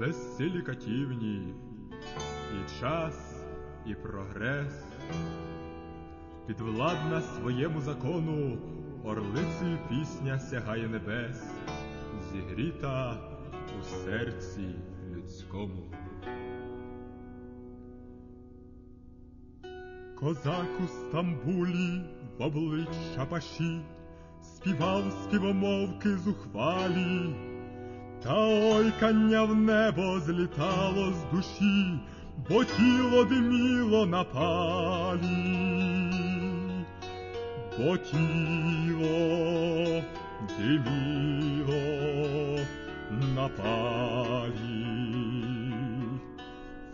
безсилі катівні, і час, і прогрес, підвладна своєму закону, орлицею пісня сягає небес, зігріта у серці людському. Козак у Стамбулі в обличчя паші співав співомовки зухвалі, та ойкання в небо злітало з душі, бо тіло диміло на палі, бо тіло диміло на палі.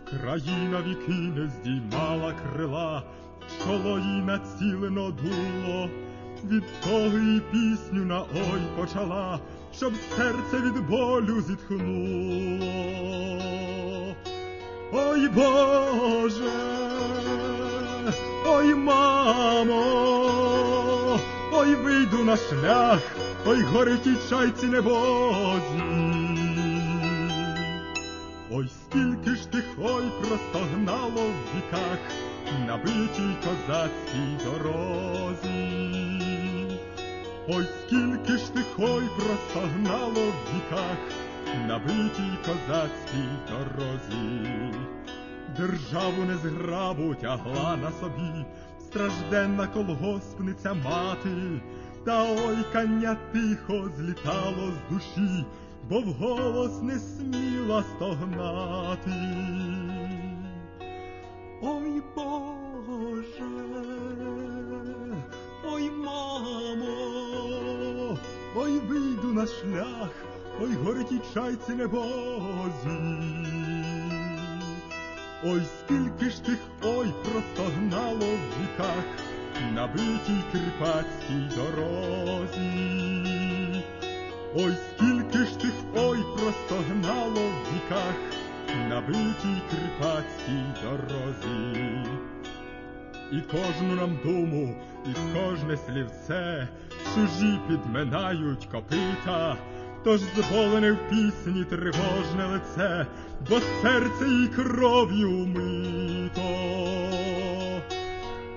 Країна віки не здіймала крила, чоло їй націлено дуло, від того і пісню на ой почала, щоб серце від болю зітхнуло. Ой Боже, ой мамо, ой вийду на шлях, ой горить і чайці небозі. Ой, скільки ж тих ой простогнало в віках на битій козацькій дорозі. Ой, скільки ж тих ой простогнало в віках на битій козацькій дорозі. Державу незграбу тягла на собі стражденна колгоспниця мати, та ойкання тихо злітало з душі бо вголос не сміла стогнати. Ой Боже, на шлях, ой горить чайці небозі. Ой, скільки ж тих ой простогнало в віках на битій кріпацькій дорозі. Ой, скільки ж тих ой простогнало в віках на битій кріпацькій дорозі. І кожну нам думу, і кожне слівце чужі підминають копита, тож зболене в пісні тривожне лице, бо серце їй кров'ю мито.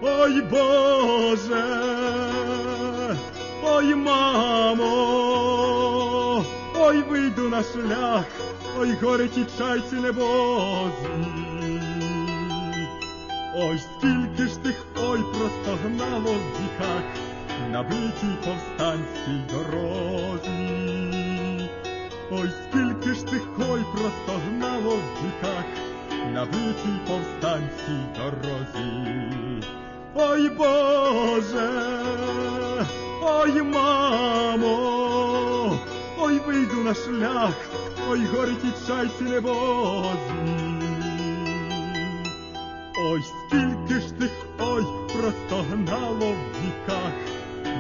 Ой Боже, ой мамо, ой вийду на шлях, ой горить і чайці небозі. Ой, скільки ж тих ой простогнало в віках на битій повстанській дорозі. Ой, скільки ж тих ой простогнало в віках на битій повстанській дорозі. Ой Боже, ой мамо, ой вийду на шлях, ой горить і чайці небозі. Ой, скільки ж тих ой простогнало в віках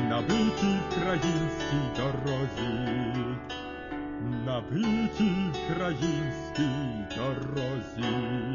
на битій українській дорозі, на битій українській дорозі.